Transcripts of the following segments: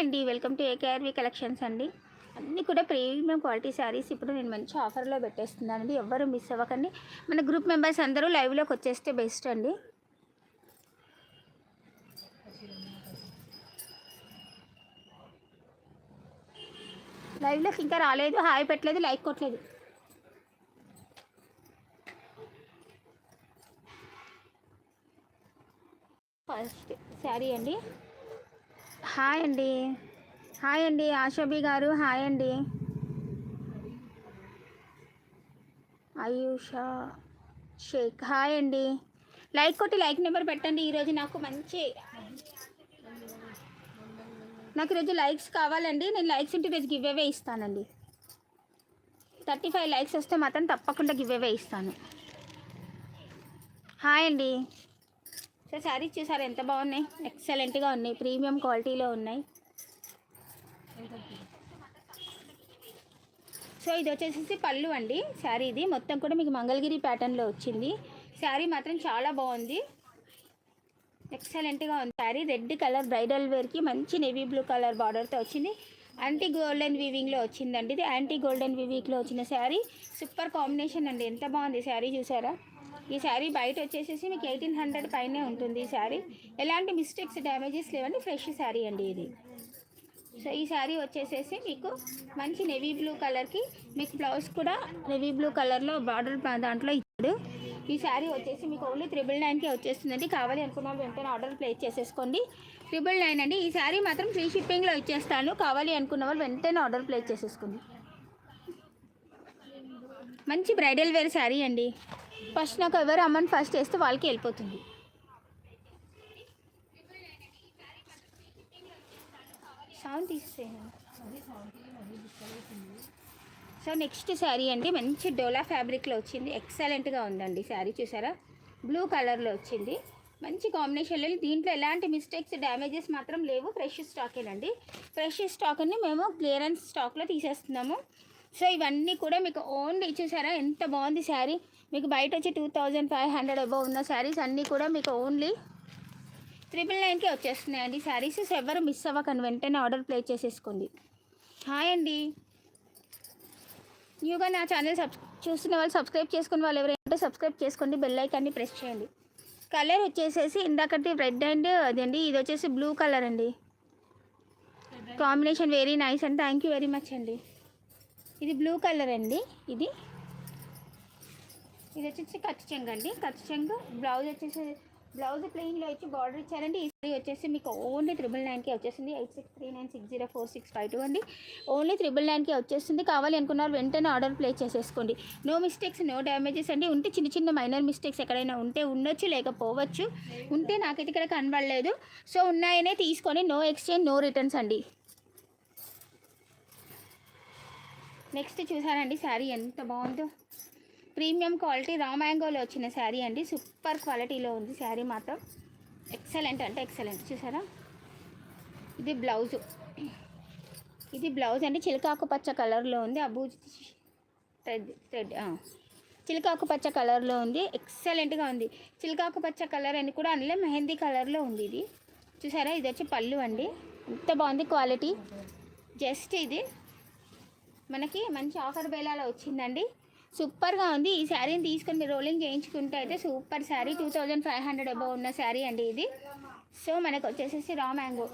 అండి. Welcome to ఏకేఆర్వి collections అండి. అన్నీ కూడా ప్రీమియం క్వాలిటీ శారీస్ ఇప్పుడు నేను మంచి ఆఫర్లో పెట్టేస్తున్నానండి. ఎవ్వరు మిస్ అవ్వకండి. మన గ్రూప్ మెంబర్స్ అందరూ లైవ్లోకి వచ్చేస్తే బెస్ట్ అండి. లైవ్లోకి ఇంకా రాలేదు. హాయ్ పెట్టలేదు. లైక్ కొట్టలేదు. ఫస్ట్ శారీ అండి. హాయ్ అండి హాయ్ అండి ఆశోభి గారు హాయ్ అండి ఆయుషా షేక్ హాయ్ అండి లైక్ కొట్టి లైక్ నెంబర్ పెట్టండి. ఈరోజు నాకు మంచి నాకు ఈరోజు లైక్స్ కావాలండి. నేను లైక్స్ ఉంటే ఈరోజు గివ్ అవే ఇస్తానండి. థర్టీ ఫైవ్ లైక్స్ వస్తే మాత్రం తప్పకుండా గివ్ అవే ఇస్తాను. హాయ్ అండి సో శారీస్ చూసారు ఎంత బాగున్నాయి? ఎక్సలెంట్గా ఉన్నాయి. ప్రీమియం క్వాలిటీలో ఉన్నాయి. సో ఇది వచ్చేసి పళ్ళు అండి. శారీ ఇది. మొత్తం కూడా మీకు మంగళగిరి ప్యాటర్న్లో వచ్చింది. శారీ మాత్రం చాలా బాగుంది. ఎక్సలెంట్గా ఉంది. శారీ రెడ్ కలర్ బ్రైడల్ వేర్కి మంచి నేవీ బ్లూ కలర్ బార్డర్తో వచ్చింది. యాంటీ గోల్డెన్ వీవింగ్లో వచ్చిందండి ఇది. యాంటీ గోల్డెన్ వీవింగ్లో వచ్చిన శారీ సూపర్ కాంబినేషన్ అండి. ఎంత బాగుంది శారీ చూసారా? ఈ శారీ బయట వచ్చేసేసి మీకు ఎయిటీన్ హండ్రెడ్ పైనే ఉంటుంది ఈ శారీ. ఎలాంటి మిస్టేక్స్ డ్యామేజెస్ లేవండి. ఫ్రెష్ శారీ అండి ఇది. సో ఈ శారీ వచ్చేసేసి మీకు మంచి నెవీ బ్లూ కలర్కి మీకు బ్లౌజ్ కూడా నెవీ బ్లూ కలర్లో బార్డర్ దాంట్లో ఇచ్చాడు. ఈ శారీ వచ్చేసి మీకు ఓన్లీ త్రిబుల్ నైన్కి వచ్చేస్తుందండి. కావాలి అనుకున్న వాళ్ళు వెంటనే ఆర్డర్ ప్లేస్ చేసేసుకోండి. త్రిబుల్ నైన్ అండి. ఈ శారీ మాత్రం ఫ్రీ షిప్పింగ్లో ఇచ్చేస్తాను. కావాలి అనుకున్న వాళ్ళు వెంటనే ఆర్డర్ ప్లేస్ చేసేసుకోండి. మంచి బ్రైడల్ వేర్ శారీ అండి. ఫస్ట్ నాకు ఎవరు అమౌంట్ ఫస్ట్ వేస్తే వాళ్ళకి వెళ్ళిపోతుంది. సౌండ్ తీసేయండి. సో నెక్స్ట్ శారీ అండి. మంచి డోలా ఫ్యాబ్రిక్లో వచ్చింది. ఎక్సలెంట్గా ఉందండి శారీ చూసారా? బ్లూ కలర్లో వచ్చింది. మంచి కాంబినేషన్లో దీంట్లో ఎలాంటి మిస్టేక్స్ డ్యామేజెస్ మాత్రం లేవు. ఫ్రెష్ స్టాకేనండి ఫ్రెష్ స్టాక్ని మేము క్లియరెన్స్ స్టాక్లో తీసేస్తున్నాము. సో ఇవన్నీ కూడా మీకు ఓన్లీ చూసారా? ఎంత బాగుంది శారీ మీకు బయట వచ్చి two thousand five hundred above ఉన్న శారీస్ అన్నీ కూడా మీకు ఓన్లీ త్రిపుల్ నైన్కి వచ్చేస్తున్నాయండి. శారీస్ ఎవరు మిస్ అవ్వకండి. వెంటనే ఆర్డర్ ప్లేస్ చేసేసుకోండి. హాయ్ అండి. న్యూగా నా ఛానల్ సబ్ చూస్తున్న వాళ్ళు సబ్స్క్రైబ్ చేసుకున్న వాళ్ళు ఎవరైనా సబ్స్క్రైబ్ చేసుకోండి. బెల్ ఐకాన్ని ప్రెస్ చేయండి. కలర్ వచ్చేసేసి ఇందాకటి రెడ్ అండ్ అదండి ఇది వచ్చేసి బ్లూ కలర్ అండి. Combination very nice and thank you very much అండి. ఇది బ్లూ కలర్ అండి. ఇది ఇది వచ్చేసి ఖర్చు చెంగు అండి. ఖర్చు చెంగు బ్లౌజ్ వచ్చేసి బ్లౌజ్ ప్లెయిన్లో వచ్చి బార్డర్ ఇచ్చారండి. ఈ సారీ వచ్చేసి మీకు ఓన్లీ త్రిబుల్ నైన్కి వచ్చేసింది. Eight six three nine six zero four six five two అండి. ఓన్లీ త్రిబుల్ నైన్కి వచ్చేసింది. కావాలి అనుకున్నారు వెంటనే ఆర్డర్ ప్లేస్ చేసేసుకోండి. నో మిస్టేక్స్ నో డ్యామేజెస్ అండి. ఉంటే చిన్న చిన్న మైనర్ మిస్టేక్స్ ఎక్కడైనా ఉంటే ఉండొచ్చు లేకపోవచ్చు. ఉంటే నాకైతే ఇక్కడ కనబడలేదు. సో ఉన్నాయనే తీసుకొని నో ఎక్స్చేంజ్ నో రిటర్న్స్ అండి. నెక్స్ట్ చూసారండి. శారీ ఎంత బాగుందో. ప్రీమియం క్వాలిటీ రా మ్యాంగోలో వచ్చిన శారీ అండి. సూపర్ క్వాలిటీలో ఉంది శారీ మాత్రం. ఎక్సలెంట్ అంటే ఎక్సలెంట్ చూసారా? ఇది బ్లౌజు. ఇది బ్లౌజ్ అండి. చిలకాకు పచ్చ కలర్లో ఉంది. అబూజ్ థ్రెడ్ థ్రెడ్ చిలకాకు పచ్చ కలర్లో ఉంది. ఎక్సలెంట్గా ఉంది. చిలకాకు పచ్చ కలర్ అని కూడా అందులో మెహందీ కలర్లో ఉంది ఇది. చూసారా? ఇది వచ్చి పళ్ళు అండి. ఎంత బాగుంది క్వాలిటీ. జస్ట్ ఇది. మనకి మంచి ఆఫర్ బేలాలో వచ్చిందండి. సూపర్గా ఉంది. ఈ శారీని తీసుకొని మీరు రోలింగ్ చేయించుకుంటే అయితే super sari. Two thousand five hundred above ఉన్న శారీ అండి ఇది. సో మనకు వచ్చేసేసి రా మ్యాంగో.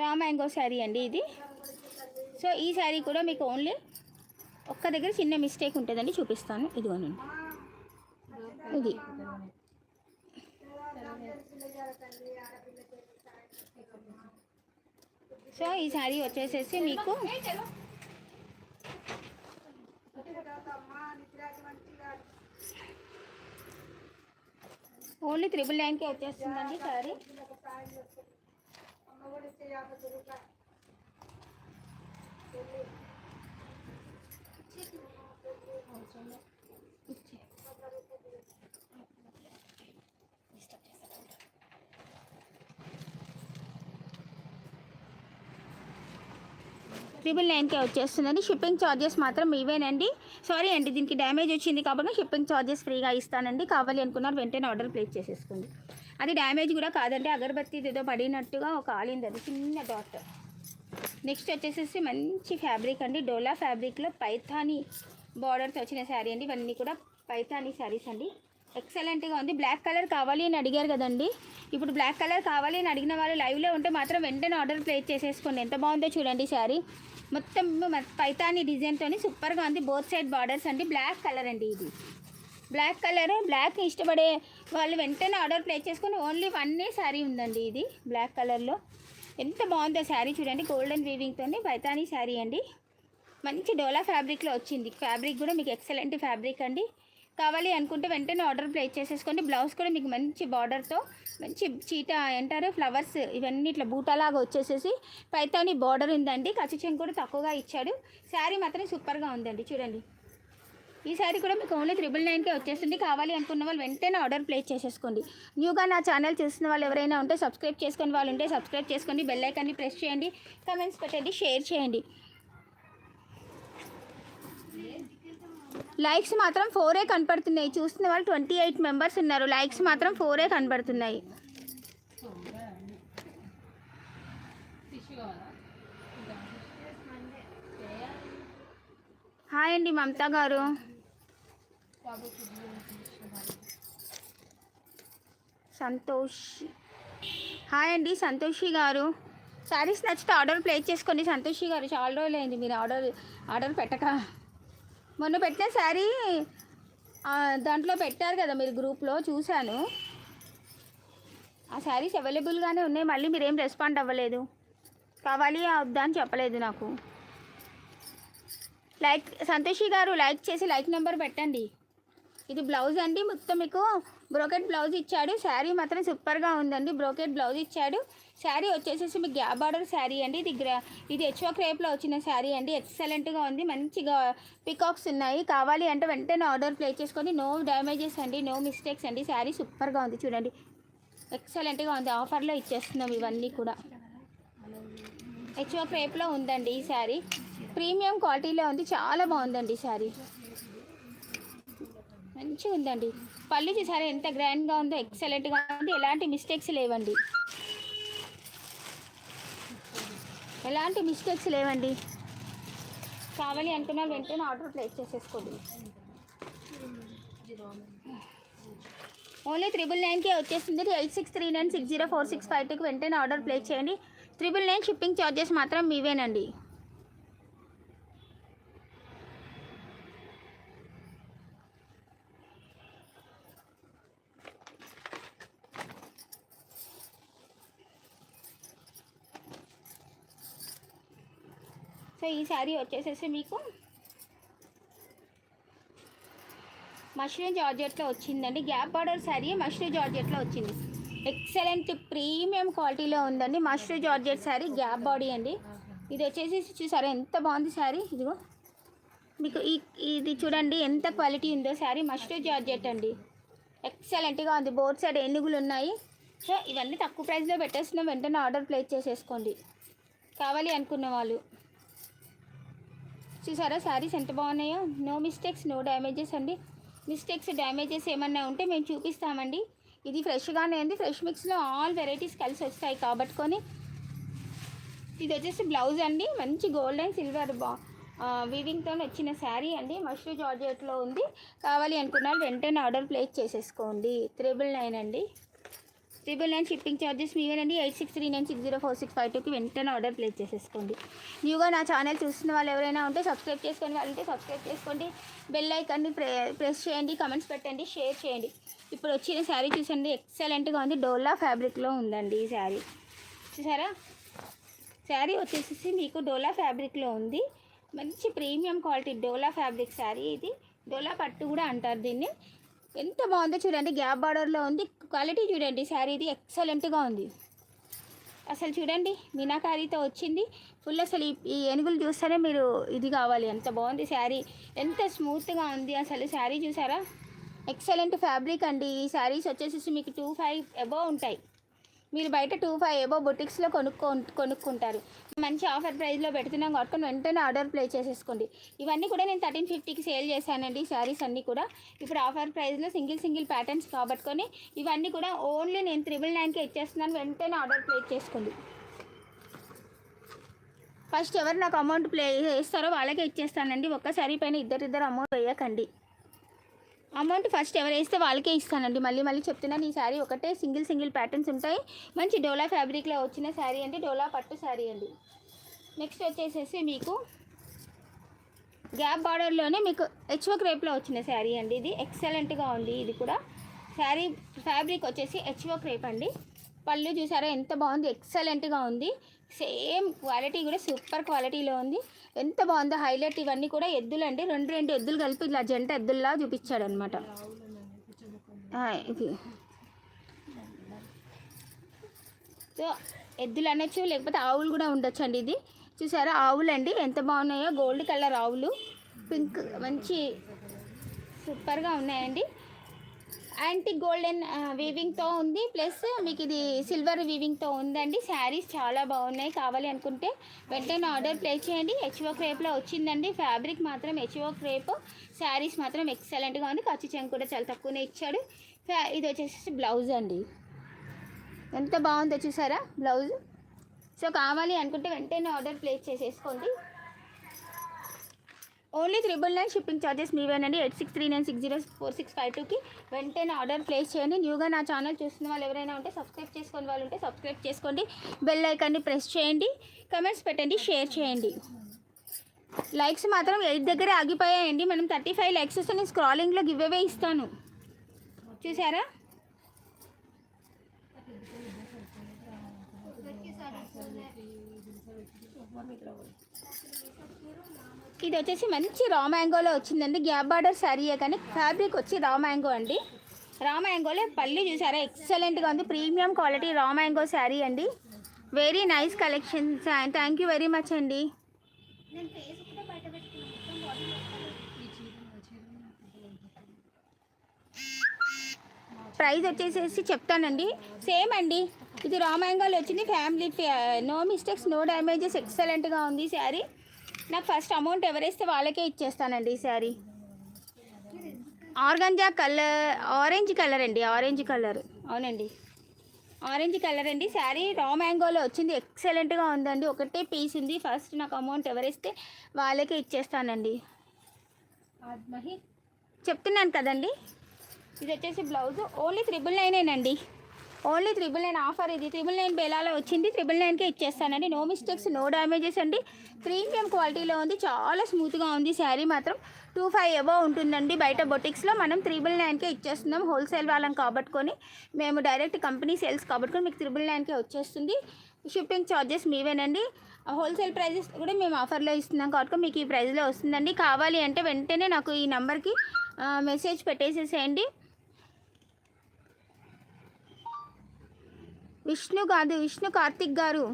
రా మ్యాంగో శారీ అండి ఇది. సో ఈ శారీ కూడా మీకు ఓన్లీ ఒక్క దగ్గర చిన్న మిస్టేక్ ఉంటుందండి. చూపిస్తాను. ఇదిగోనండి. ఇది. సో ఈ శారీ వచ్చేసేసి మీకు ఓన్లీ త్రిబుల్ నైన్కే వచ్చేస్తుందండి శారీ అవసరం త్రిబుల్ నైన్కే వచ్చేస్తుందండి. షిప్పింగ్ ఛార్జెస్ మాత్రం ఇవేనండి. సారీ అండి దీనికి డ్యామేజ్ వచ్చింది కాబట్టి షిప్పింగ్ ఛార్జెస్ ఫ్రీగా ఇస్తానండి. కావాలి అనుకున్నారు వెంటనే ఆర్డర్ ప్లేస్ చేసేసుకోండి. అది డ్యామేజ్ కూడా కాదండి. అగరబత్తి ఏదో పడినట్టుగా ఒక ఆలింది అది చిన్న డాట్ నెక్స్ట్ వచ్చేసేసి మంచి ఫ్యాబ్రిక్ అండి. డోలా ఫ్యాబ్రిక్లో పైథానీ బార్డర్స్ వచ్చిన శారీ అండి. ఇవన్నీ కూడా పైథానీ శారీస్ అండి. ఎక్సలెంట్గా ఉంది. బ్లాక్ కలర్ కావాలి అని అడిగారు కదండి. ఇప్పుడు బ్లాక్ కలర్ కావాలి అని అడిగిన వాళ్ళు లైవ్లో ఉంటే మాత్రం వెంటనే ఆర్డర్ ప్లేస్ చేసేసుకోండి. ఎంత బాగుందో చూడండి శారీ మొత్తం పైతాని డిజైన్తో సూపర్గా ఉంది. బోత్ సైడ్ బార్డర్స్ అండి. బ్లాక్ కలర్ అండి ఇది. బ్లాక్ కలర్ బ్లాక్ ఇష్టపడే వాళ్ళు వెంటనే ఆర్డర్ ప్లేస్ చేసుకుని ఓన్లీ వన్నే శారీ ఉందండి ఇది బ్లాక్ కలర్లో ఎంత బాగుందో శారీ చూడండి. గోల్డెన్ వీవింగ్తోని పైతానీ శారీ అండి. మంచి డోలా ఫ్యాబ్రిక్లో వచ్చింది. ఫ్యాబ్రిక్ కూడా మీకు ఎక్సలెంట్ ఫ్యాబ్రిక్ అండి. కావాలి అనుకుంటే వెంటనే ఆర్డర్ ప్లేస్ చేసేసుకోండి. బ్లౌజ్ కూడా మీకు మంచి బార్డర్తో మంచి చీట ఏంటారు? ఫ్లవర్స్ ఇవన్నీ ఇట్లా బూటాలాగా వచ్చేసేసి పైతాని బార్డర్ ఉందండి. ఖచ్చితంగా కూడా తక్కువగా ఇచ్చాడు. శారీ మాత్రం సూపర్గా ఉందండి. చూడండి. ఈ శారీ కూడా మీకు ఓన్లీ త్రిబుల్ నైన్కే వచ్చేస్తుంది. కావాలి అనుకున్న వాళ్ళు వెంటనే ఆర్డర్ ప్లేస్ చేసేసుకోండి. న్యూగా నా ఛానల్ చూస్తున్న వాళ్ళు ఎవరైనా ఉంటే సబ్స్క్రైబ్ చేసుకుని వాళ్ళు ఉంటే సబ్స్క్రైబ్ చేసుకోండి. బెల్ ఐకాన్ని ప్రెస్ చేయండి. కమెంట్స్ పెట్టండి. షేర్ చేయండి. లైక్స్ మాత్రం ఫోరే కనపడుతున్నాయి. చూస్తున్న వాళ్ళు ట్వంటీ ఎయిట్ మెంబర్స్ ఉన్నారు. లైక్స్ మాత్రం ఫోరే కనపడుతున్నాయి. హాయ్ అండి మమతా గారు. సంతోష్. హాయ్ అండి సంతోషి గారు. శారీస్ నచ్చితే ఆర్డర్ ప్లేస్ చేసుకోండి. సంతోషి గారు చాలా రోజులు అయింది మీరు ఆర్డర్ ఆర్డర్ పెట్టక. మొన్న పెట్టిన శారీ దాంట్లో పెట్టారు కదా మీరు గ్రూప్లో చూశాను. ఆ శారీస్ అవైలబుల్గానే ఉన్నాయి మళ్ళీ మీరేం రెస్పాండ్ అవ్వలేదు. కావాలి వద్దా అని చెప్పలేదు నాకు. లైక్ సంతోషి గారు లైక్ చేసి లైక్ నెంబర్ పెట్టండి. ఇది బ్లౌజ్ అండి మొత్తం మీకు బ్రోకెట్ బ్లౌజ్ ఇచ్చాడు. శారీ మాత్రం సూపర్గా ఉందండి. బ్రోకెట్ బ్లౌజ్ ఇచ్చాడు. శారీ వచ్చేసేసి మీకు గ్యాప్ బార్డర్ శారీ అండి. ఇది గ్రా ఇది హెచ్ఓ క్రేప్లో వచ్చిన శారీ అండి. ఎక్సలెంట్గా ఉంది. మంచిగా పికాక్స్ ఉన్నాయి. కావాలి అంటే వెంటనే ఆర్డర్ ప్లేస్ చేసుకొని నో డ్యామేజెస్ అండి నో మిస్టేక్స్ అండి. శారీ సూపర్గా ఉంది. చూడండి. ఎక్సలెంట్గా ఉంది. ఆఫర్లో ఇచ్చేస్తున్నాం ఇవన్నీ కూడా. హెచ్ఓ క్రేప్లో ఉందండి ఈ శారీ ప్రీమియం క్వాలిటీలో ఉంది. చాలా బాగుందండి ఈ శారీ మంచిగా ఉందండి. పళ్ళు చూసారా ఎంత గ్రాండ్గా ఉందో ఎక్సలెంట్గా ఉంది. ఎలాంటి మిస్టేక్స్ లేవండి. ఎలాంటి మిస్టేక్స్ లేవండి. కావాలి అంటున్నా వెంటనే ఆర్డర్ ప్లేస్ చేసేసుకోండి. ఓన్లీ త్రిబుల్ నైన్కే వచ్చేస్తుంది. Eight six three nine six zero four six five టూకి వెంటనే ఆర్డర్ ప్లేస్ చేయండి. త్రిబుల్ నైన్ షిప్పింగ్ ఛార్జెస్ మాత్రం మీవేనండి. సో ఈ శారీ వచ్చేసేసి మీకు మష్రూమ్ జార్జెట్లో వచ్చిందండి. గ్యాప్ బార్డర్ శారీ మష్రూమ్ జార్జెట్లో వచ్చింది. ఎక్సలెంట్ ప్రీమియం క్వాలిటీలో ఉందండి mushroom georgette sari gap body అండి. ఇది వచ్చేసి చూసారా ఎంత బాగుంది శారీ. ఇదిగో మీకు ఈ ఇది చూడండి ఎంత క్వాలిటీ ఉందో శారీ మష్రూమ్ జార్జెట్ అండి. ఎక్సలెంట్గా ఉంది. బోర్డ్ సైడ్ ఏనుగులు ఉన్నాయి. సో ఇవన్నీ తక్కువ ప్రైస్లో పెట్టేస్తున్నాం. వెంటనే ఆర్డర్ ప్లేస్ చేసేసుకోండి. కావాలి అనుకున్న వాళ్ళు. చూసారా? శారీస్ ఎంత బాగున్నాయో? నో మిస్టేక్స్ నో డ్యామేజెస్ అండి. మిస్టేక్స్ డ్యామేజెస్ ఏమన్నా ఉంటే మేము చూపిస్తామండి. ఇది ఫ్రెష్గానే ఉంది. ఫ్రెష్ మిక్స్లో ఆల్ వెరైటీస్ కలిసి వస్తాయి కాబట్టుకొని. ఇది వచ్చేసి బ్లౌజ్ అండి. మంచి గోల్డ్ అండ్ సిల్వర్ బా వీవింగ్తో వచ్చిన శారీ అండి. మష్రూ జార్జెట్లో ఉంది. కావాలి అనుకున్నారు వెంటనే ఆర్డర్ ప్లేస్ చేసేసుకోండి. త్రిబుల్ నైన్ అండి. Triple and shipping charges మీవేనండి eight six three nine six zero four six five టూకి వెంటనే ఆర్డర్ ప్లేస్ చేసేసుకోండి. న్యూగా నా ఛానల్ చూస్తున్న వాళ్ళు ఎవరైనా ఉంటే సబ్స్క్రైబ్ చేసుకొని వాళ్ళంటే సబ్స్క్రైబ్ చేసుకోండి. బెల్ ఐకాన్ని ప్రె ప్రెస్ చేయండి. కమెంట్స్ పెట్టండి. షేర్ చేయండి. ఇప్పుడు వచ్చిన శారీ చూసండి. ఎక్సలెంట్గా ఉంది. డోలా ఫ్యాబ్రిక్లో ఉందండి ఈ శారీ చూసారా? శారీ వచ్చేసి మీకు డోలా ఫ్యాబ్రిక్లో ఉంది. మంచి premium quality Dola fabric sari ఇది. డోలా పట్టు కూడా అంటారు దీన్ని. ఎంత బాగుందో చూడండి గ్యాప్ బార్డర్లో ఉంది. క్వాలిటీ చూడండి శారీది ఎక్సలెంట్గా ఉంది. అసలు చూడండి మీనాకారీతో వచ్చింది. ఫుల్ అసలు ఈ ఈ ఏనుగులు చూస్తేనే మీరు ఇది కావాలి. ఎంత బాగుంది శారీ. ఎంత స్మూత్గా ఉంది అసలు శారీ చూసారా? ఎక్సలెంట్ ఫ్యాబ్రిక్ అండి. ఈ శారీస్ వచ్చేసి మీకు టూ ఫైవ్ అబోవ్ ఉంటాయి. మీరు బయట టూ ఫైవ్ ఏబో బొటిక్స్లో కొనుక్కో కొనుక్కుంటారు. మంచి ఆఫర్ ప్రైస్లో పెడుతున్నాం కాబట్టి వెంటనే ఆర్డర్ ప్లే చేసేసుకోండి. ఇవన్నీ కూడా నేను థర్టీన్ ఫిఫ్టీకి సేల్ చేశానండి శారీస్ అన్నీ కూడా. ఇప్పుడు ఆఫర్ ప్రైస్లో సింగిల్ సింగిల్ ప్యాటర్న్స్ కాబట్టుకొని ఇవన్నీ కూడా ఓన్లీ నేను త్రిబుల్ నైన్కే ఇచ్చేస్తున్నాను. వెంటనే ఆర్డర్ ప్లే చేసుకోండి. ఫస్ట్ ఎవరు నాకు అమౌంట్ ప్లే చేస్తారో వాళ్ళకే ఇచ్చేస్తానండి. ఒక్కసారి పైన ఇద్దరిద్దరు అమౌంట్ వేయకండి. అమౌంట్ ఫస్ట్ ఎవరు వేస్తే వాళ్ళకే ఇస్తానండి. మళ్ళీ మళ్ళీ చెప్తున్నాను ఈ శారీ ఒకటే. సింగిల్ సింగిల్ ప్యాటర్న్స్ ఉంటాయి. మంచి డోలా ఫ్యాబ్రిక్లో వచ్చిన శారీ అండి డోలా పట్టు శారీ అండి. నెక్స్ట్ వచ్చేసేసి మీకు గ్యాప్ బార్డర్లోనే మీకు హెచ్ఓ క్రేప్లో వచ్చిన శారీ అండి ఇది. ఎక్సలెంట్గా ఉంది ఇది కూడా. శారీ ఫ్యాబ్రిక్ వచ్చేసి హెచ్ఓ క్రేప్ అండి. పళ్ళు చూసారా ఎంత బాగుంది. ఎక్సలెంట్గా ఉంది. సేమ్ క్వాలిటీ కూడా సూపర్ క్వాలిటీలో ఉంది. ఎంత బాగుందో హైలైట్ ఇవన్నీ కూడా ఎద్దులండి. రెండు రెండు ఎద్దులు కలిపి ఇలా జంట ఎద్దుల్లా చూపించాడు అనమాట సో ఎద్దులు అనొచ్చు లేకపోతే ఆవులు కూడా ఉండొచ్చు అండి ఇది. చూసారా ఆవులు అండి ఎంత బాగున్నాయో గోల్డ్ కలర్ ఆవులు. పింక్ మంచి సూపర్గా ఉన్నాయండి. యాంటీ గోల్డెన్ వీవింగ్తో ఉంది. ప్లస్ మీకు ఇది సిల్వర్ వీవింగ్తో ఉందండి. శారీస్ చాలా బాగున్నాయి. కావాలి అనుకుంటే వెంటనే ఆర్డర్ ప్లేస్ చేయండి. హెచ్ఓ క్రేప్లో వచ్చిందండి. ఫ్యాబ్రిక్ మాత్రం హెచ్ఓ క్రేప్ శారీస్ మాత్రం ఎక్సలెంట్గా ఉంది. ఖర్చు చెంగు కూడా చాలా తక్కువనే ఇచ్చాడు. ఇది వచ్చేసి బ్లౌజ్ అండి. ఎంత బాగుందో చూసారా? బ్లౌజ్ సో కావాలి అనుకుంటే వెంటనే ఆర్డర్ ప్లేస్ చేసేసుకోండి. Only triple nine shipping charges మీవేనండి. Eight six three nine six zero four six five టూకి వెంటనే ఆర్డర్ ప్లేస్ చేయండి. న్యూగా నా ఛానల్ చూస్తున్న వాళ్ళు ఎవరైనా ఉంటే సబ్స్క్రైబ్ చేసుకుని వాళ్ళు ఉంటే సబ్స్క్రైబ్ చేసుకోండి. బెల్ ఐకాన్ని ప్రెస్ చేయండి. కమెంట్స్ పెట్టండి షేర్ చేయండి. లైక్స్ మాత్రం ఎయిట్ దగ్గర ఆగిపోయాయండి. మనం థర్టీ ఫైవ్ లైక్స్ వస్తే నేను స్క్రాలింగ్లో గివ్ అవే ఇస్తాను. చూసారా? ఇది వచ్చేసి మంచి రా మ్యాంగోలో వచ్చిందండి. గ్యాప్ బార్డర్ శారీయే కానీ ఫ్యాబ్రిక్ వచ్చి రా మ్యాంగో అండి. రా మ్యాంగోలో పల్లి చూసారా? ఎక్సలెంట్గా ఉంది. Premium quality raw mango sari అండి. Very nice collection thank you very much అండి. ప్రైస్ వచ్చేసేసి చెప్తానండి. సేమ్ అండి. ఇది రా మ్యాంగోలో వచ్చింది. Family no mistakes no damages ఎక్సలెంట్గా ఉంది శారీ నాకు ఫస్ట్ అమౌంట్ ఎవరేస్తే వాళ్ళకే ఇచ్చేస్తానండి ఈ sari organza colour orange colour అండి ఆరెంజ్ కలర్. అవునండి. ఆరెంజ్ కలర్ అండి. శారీ రా మ్యాంగోలో వచ్చింది. ఎక్సలెంట్గా ఉందండి. ఒకటే పీస్ ఉంది. ఫస్ట్ నాకు అమౌంట్ ఎవరిస్తే వాళ్ళకే ఇచ్చేస్తానండి. చెప్తున్నాను కదండి. ఇది వచ్చేసి బ్లౌజ్ ఓన్లీ త్రిబుల్ నైనేనండి ఓన్లీ త్రిబుల్ నైన్ ఆఫర్ ఇది. త్రిబుల్ నైన్ బెలాలో వచ్చింది. త్రిబుల్ నైన్కే ఇచ్చేస్తానండి. నో మిస్టేక్స్ నో డ్యామేజెస్ అండి. ప్రీమియం క్వాలిటీలో ఉంది. చాలా స్మూత్గా ఉంది శారీ మాత్రం. టూ ఫైవ్ ఎబో ఉంటుందండి బయట బొటిక్స్లో మనం త్రిబుల్ నైన్కే ఇచ్చేస్తున్నాం హోల్సేల్ వాళ్ళం కాబట్టుకొని. మేము డైరెక్ట్ కంపెనీ సేల్స్ కాబట్టుకొని మీకు త్రిబుల్ నైన్కే వచ్చేస్తుంది. షిప్పింగ్ ఛార్జెస్ మీవేనండి. హోల్సేల్ ప్రైజెస్ కూడా మేము ఆఫర్లో ఇస్తున్నాం కాబట్టి మీకు ఈ ప్రైస్లో వస్తుందండి. కావాలి అంటే వెంటనే నాకు ఈ నెంబర్కి మెసేజ్ పెట్టేసేసేయండి. విష్ణు కాదు విష్ణు కార్తిక్ గారు.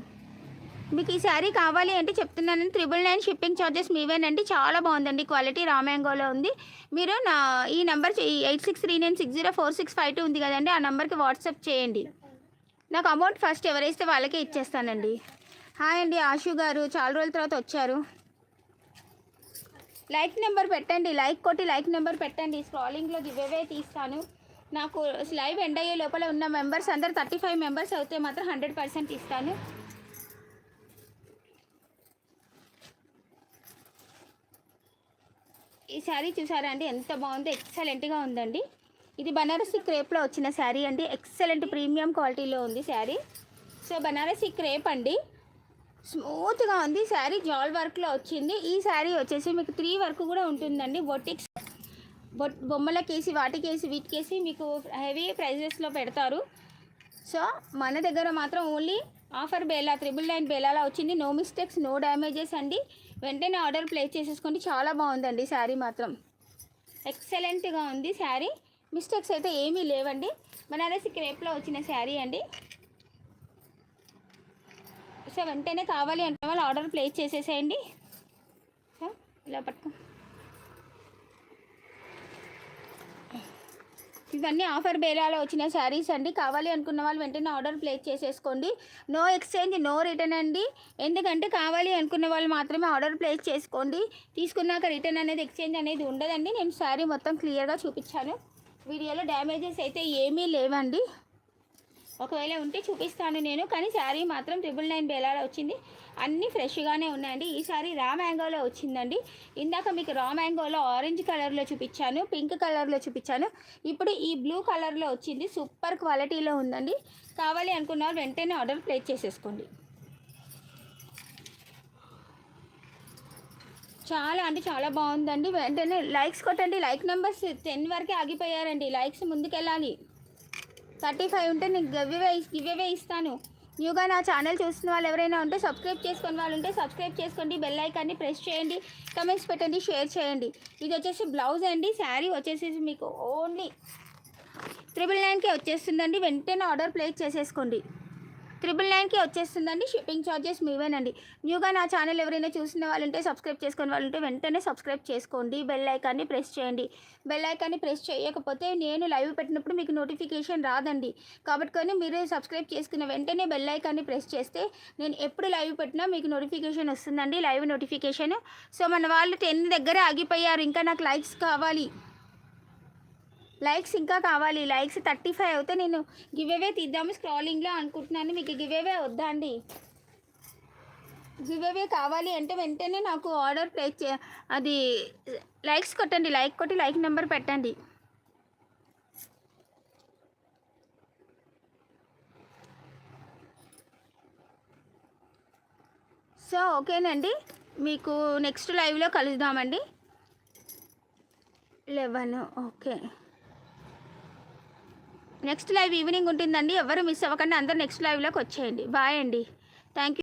మీకు ఈ శారీ కావాలి అంటే చెప్తున్నాను త్రిబుల్ నైన్ షిప్పింగ్ ఛార్జెస్ మీవేనండి. చాలా బాగుందండి. క్వాలిటీ రామ్యాంగోలో ఉంది. మీరు నా ఈ number eight six three nine six zero four six five two ఉంది కదండి. ఆ నెంబర్కి వాట్సాప్ చేయండి. నాకు అమౌంట్ ఫస్ట్ ఎవరైతే వాళ్ళకే ఇచ్చేస్తానండి. హాయ్ అండి ఆశు గారు. చాలా రోజుల తర్వాత వచ్చారు. లైక్ నెంబర్ పెట్టండి. లైక్ కొట్టి లైక్ నెంబర్ పెట్టండి. స్క్రాలింగ్లో గివ్ అవే తీస్తాను. నాకు లైవ్ ఎండ్ అయ్యే లోపల ఉన్న మెంబర్స్ అందరు థర్టీ ఫైవ్ మెంబర్స్ అయితే మాత్రం హండ్రెడ్ పర్సెంట్ ఇస్తాను. ఈ శారీ చూసారా అండి? ఎంత బాగుందో. ఎక్సలెంట్గా ఉందండి. ఇది బనారసి క్రేప్లో వచ్చిన శారీ అండి. ఎక్సలెంట్ ప్రీమియం క్వాలిటీలో ఉంది శారీ. సో బనారసి క్రేప్ అండి. స్మూత్గా ఉంది. శారీ జాల్ వర్క్లో వచ్చింది. ఈ శారీ వచ్చేసి మీకు త్రీ వర్క్ కూడా ఉంటుందండి. బొటిక్స్ బొట్ బొమ్మలకేసి వాటికేసి వీటికేసి మీకు హెవీ ప్రైజెస్లో పెడతారు. సో మన దగ్గర మాత్రం ఓన్లీ ఆఫర్ బేలా త్రిబుల్ నైన్ బేలాలా వచ్చింది. నో మిస్టేక్స్ నో డ్యామేజెస్ అండి. వెంటనే ఆర్డర్ ప్లేస్ చేసేసుకోండి చాలా బాగుందండి శారీ మాత్రం. ఎక్సలెంట్గా ఉంది శారీ. మిస్టేక్స్ అయితే ఏమీ లేవండి. బనారసి క్రేప్లో వచ్చిన శారీ అండి. సో వెంటనే కావాలి అంటే వాళ్ళు ఆర్డర్ ప్లేస్ చేసేసేయండి. సో ఇలా పట్టుకో. ఇవన్నీ ఆఫర్ బేరాలో వచ్చిన శారీస్ అండి. కావాలి అనుకున్న వాళ్ళు వెంటనే ఆర్డర్ ప్లేస్ చేసేసుకోండి. నో ఎక్స్చేంజ్ నో రిటర్న్ అండి. ఎందుకంటే కావాలి అనుకున్న వాళ్ళు మాత్రమే ఆర్డర్ ప్లేస్ చేసుకోండి. తీసుకున్నాక రిటర్న్ అనేది ఎక్స్చేంజ్ అనేది ఉండదండి. నేను శారీ మొత్తం క్లియర్గా చూపించాను. వీడియోలో డ్యామేజెస్ అయితే ఏమీ లేవండి. ఒకవేళ ఉంటే చూపిస్తాను నేను కానీ శారీ మాత్రం ట్రిపుల్ నైన్ బేలాలో వచ్చింది. అన్నీ ఫ్రెష్గానే ఉన్నాయండి. ఈ శారీ రా మ్యాంగోలో వచ్చిందండి. ఇందాక మీకు రా మ్యాంగోలో ఆరెంజ్ కలర్లో చూపించాను పింక్ కలర్లో చూపించాను. ఇప్పుడు ఈ బ్లూ కలర్లో వచ్చింది సూపర్ క్వాలిటీలో ఉందండి. కావాలి అనుకున్నారు వెంటనే ఆర్డర్ ప్లేస్ చేసేసుకోండి. చాలా అంటే చాలా బాగుందండి. వెంటనే లైక్స్ కొట్టండి. లైక్ నెంబర్స్ టెన్ వరకే ఆగిపోయారండి. లైక్స్ ముందుకెళ్ళాలి. థర్టీ ఫైవ్ ఉంటే నేను గివ్వే గివ్వే ఇస్తాను. న్యూగా నా ఛానల్ చూస్తున్న వాళ్ళు ఎవరైనా ఉంటే సబ్స్క్రైబ్ చేసుకుని వాళ్ళు ఉంటే సబ్స్క్రైబ్ చేసుకోండి బెల్ ఐకాన్ని ప్రెస్ చేయండి కమెంట్స్ పెట్టండి షేర్ చేయండి. ఇది వచ్చేసి బ్లౌజ్ అండి శారీ వచ్చేసి మీకు ఓన్లీ త్రిబుల్ నైన్కే వచ్చేస్తుందండి. వెంటనే ఆర్డర్ ప్లేస్ చేసేసుకోండి. త్రిబుల్ నైన్కి వచ్చేస్తుందండి షిప్పింగ్ ఛార్జెస్ మీవేనండి. న్యూగా నా ఛానల్ ఎవరైనా చూసిన వాళ్ళుంటే సబ్స్క్రైబ్ చేసుకుని వాళ్ళుంటే వెంటనే సబ్స్క్రైబ్ చేసుకోండి. బెల్ ఐకాన్ని ప్రెస్ చేయండి. బెల్ ఐకాన్ని ప్రెస్ చేయకపోతే నేను లైవ్ పెట్టినప్పుడు మీకు నోటిఫికేషన్ రాదండి. కాబట్టి కానీ మీరు సబ్స్క్రైబ్ చేసుకున్న వెంటనే బెల్ ఐకాన్ని ప్రెస్ చేస్తే నేను ఎప్పుడు లైవ్ పెట్టినా మీకు నోటిఫికేషన్ వస్తుందండి లైవ్ నోటిఫికేషన్. సో మన వాళ్ళు టెన్ దగ్గర ఆగిపోయారు. ఇంకా నాకు లైక్స్ కావాలి. లైక్స్ ఇంకా కావాలి. లైక్స్ థర్టీ ఫైవ్ అయితే నేను గివ్ అవే తీద్దాము. స్క్రాలింగ్లో అనుకుంటున్నాను. మీకు గివ్ అవే వద్దా అండి? గివ్ అవే కావాలి అంటే వెంటనే నాకు ఆర్డర్ ప్లేస్ చే అది లైక్స్ కొట్టండి. లైక్ కొట్టి లైక్ నెంబర్ పెట్టండి. సో ఓకేనండి. మీకు నెక్స్ట్ లైవ్లో కలుద్దామండి. Eleven okay. Next live evening ఉంటుందండి. ఎవరు మిస్ అవ్వకండి. అందరు నెక్స్ట్ లైవ్లోకి వచ్చేయండి. బాయ్ అండి. Thank you